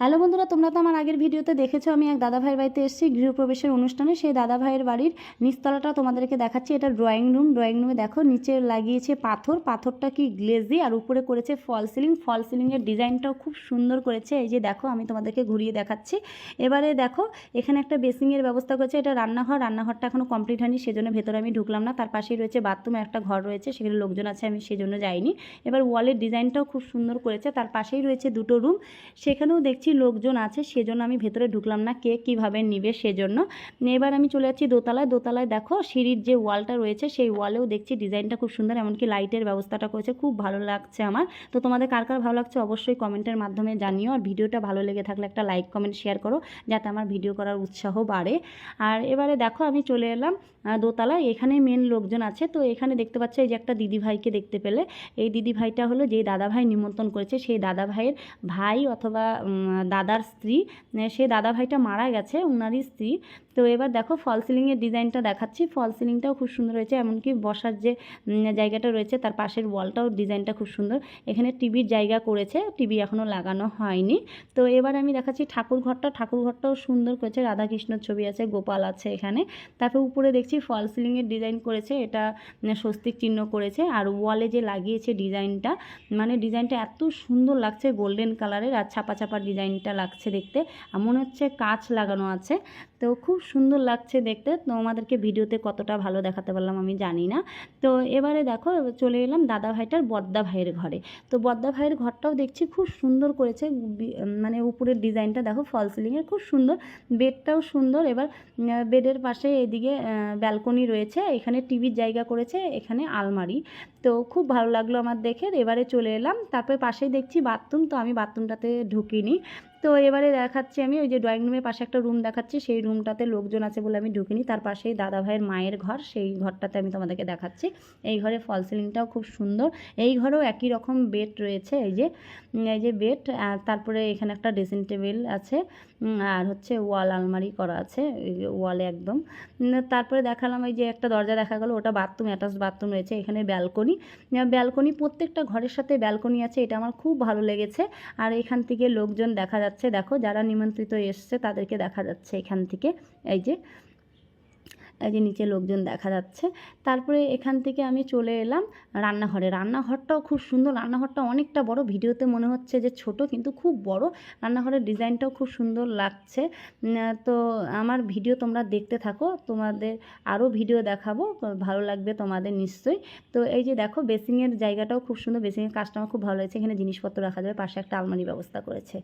Hello বন্ধুরা, তোমরা তো আমার আগের ভিডিওতে দেখেছ, আমি এক দাদা ভাইয়ের বাড়িতে এসেছি, গৃহপ্রবেশের অনুষ্ঠানে। সেই দাদা ভাইয়ের বাড়ির নিচতলাটা তোমাদেরকে দেখাচ্ছি, এটা ড্রয়িং রুম ড্রয়িং রুমে দেখো, নিচে লাগিয়েছে পাথর। পাথরটা কি গ্লেজি আর উপরে করেছে ফল সিলিং ফল সিলিংয়ের ডিজাইনটাও খুব সুন্দর করেছে। এই যে দেখো, আমি তোমাদেরকে ঘুরিয়ে দেখাচ্ছি। এবারে দেখো, এখানে একটা বেসিংয়ের ব্যবস্থা করেছে, এটা রান্নাঘর। রান্নাঘরটা এখনও কমপ্লিট হয়নি, সেজন্য ভেতরে আমি ঢুকলাম না। তার পাশেই রয়েছে বাথরুমে একটা ঘর রয়েছে, সেখানে লোকজন আছে, আমি সেজন্য যাইনি। এবার ওয়ালের ডিজাইনটাও খুব সুন্দর করেছে। তার পাশেই রয়েছে দুটো রুম সেখানেও দেখছি লোকজন আছে, সেজন্য আমি ভেতরে ঢুকলাম না কে কীভাবে নিবে সেজন্য। এবার আমি চলে যাচ্ছি দোতলায়। দোতলায় দেখো সিঁড়ির যে ওয়ালটা রয়েছে, সেই ওয়ালেও দেখছি ডিজাইনটা খুব সুন্দর, এমনকি লাইটের ব্যবস্থাটা করেছে, খুব ভালো লাগছে আমার। তো তোমাদের কার কার ভালো লাগছে অবশ্যই কমেন্টের মাধ্যমে জানিও, আর ভিডিওটা ভালো লেগে থাকলে একটা লাইক, কমেন্ট, শেয়ার করো, যাতে আমার ভিডিও করার উৎসাহ বাড়ে। আর এবারে দেখো আমি চলে এলাম দোতলায়, এখানে মেন লোকজন আছে। তো এখানে দেখতে পাচ্ছ এই যে একটা দিদি ভাইকে দেখতে পেলে। এই দিদি ভাইটা হলো যে দাদা ভাই নিমন্ত্রণ করেছে, সেই দাদা ভাইয়ের ভাই অথবা দাদার স্ত্রী সে দাদা ভাইটা মারা গেছে ওনারই স্ত্রী। তো এবার দেখো ফল সিলিংয়ের ডিজাইনটা দেখাচ্ছি। ফল সিলিংটাও খুব সুন্দর হয়েছে, এমনকি বসার যে জায়গাটা রয়েছে, তার পাশের ওয়ালটাও ডিজাইনটা খুব সুন্দর। এখানে টিভির জায়গা করেছে টিভি এখনও লাগানো হয়নি। তো এবার আমি দেখাচ্ছি, ঠাকুর ঘরটা, ঠাকুর ঘরটাও সুন্দর করেছে, রাধাকৃষ্ণর ছবি আছে, গোপাল আছে এখানে। তারপর উপরে দেখছি ফল সিলিংয়ের ডিজাইন করেছে, এটা স্বস্তিক চিহ্ন করেছে, আর ওয়ালে যে লাগিয়েছে ডিজাইনটা মানে ডিজাইনটা এত সুন্দর লাগছে গোল্ডেন কালারের আর ছাপা ছাপা ডিজাইনটা লাগছে দেখতে। মনে হচ্ছে কাঁচ লাগানো আছে। তো খুব সুন্দর লাগছে দেখতে। তোমাদেরকে ভিডিওতে কতটা ভালো দেখাতে পারলাম আমি জানি না। তো এবারে দেখো, চলে এলাম দাদা ভাইটার বদ্দা ভাইয়ের ঘরে। তো বদ্দা ভাইয়ের ঘরটাও দেখছি খুব সুন্দর করেছে। মানে উপরের ডিজাইনটা দেখো ফল সিলিংয়ের খুব সুন্দর। বেডটাও সুন্দর। এবার বেডের পাশে এদিকে ব্যালকনি রয়েছে। এখানে টিভির জায়গা করেছে, এখানে আলমারি। তো খুব ভালো লাগল আমার দেখে। এবারে চলে এলাম। তারপরে পাশেই দেখছি বাথরুম। তো আমি বাথরুমটাতে ঢুকিনি। তো এবারে দেখাচ্ছি আমি, ওই যে ড্রয়িং রুমের পাশে একটা রুম দেখাচ্ছি, সেই রুমটাতে লোকজন আছে বলে আমি ঢুকিনি। তার পাশেই দাদা ভাইয়ের মায়ের ঘর, সেই ঘরটাতে আমি তোমাদেরকে দেখাচ্ছি। এই ঘরে ফল সিলিংটাও খুব সুন্দর। এই ঘরেও একই রকম বেড রয়েছে, এই যে এই যে বেড তারপরে এখানে একটা ড্রেসিং টেবিল আছে আর হচ্ছে ওয়াল আলমারি করা আছে ওয়ালে একদম। তারপরে দেখালাম, এই যে একটা দরজা দেখা গেলো, ওটা বাথরুম অ্যাটাচ বাথরুম রয়েছে, এখানে ব্যালকনি ব্যালকনি প্রত্যেকটা ঘরের সাথে ব্যালকনি আছে, এটা আমার খুব ভালো লেগেছে। আর এখান থেকে লোকজন দেখা যাচ্ছে দেখো, যারা নিমন্ত্রিত এসছে, তাদেরকে দেখা যাচ্ছে এখান থেকে। এই যে এই যে নিচে লোকজন দেখা যাচ্ছে। তারপরে এখান থেকে আমি চলে এলাম রান্নাঘরে। রান্নাঘরটাও খুব সুন্দর। রান্নাঘরটা অনেকটা বড়। ভিডিওতে মনে হচ্ছে যে ছোট, কিন্তু খুব বড়। রান্নাঘরের ডিজাইনটাও খুব সুন্দর লাগছে। তো আমার ভিডিও তোমরা দেখতে থাকো। তোমাদের আরও ভিডিও দেখাবো। ভালো লাগবে তোমাদের নিশ্চয়ই। তো এই যে দেখো, বেসিংয়ের জায়গাটাও খুব সুন্দর। বেসিংয়ের কাজটা আমার খুব ভালো লাগছে। এখানে জিনিসপত্র রাখা যাবে। পাশে একটা আলমারি ব্যবস্থা করেছে।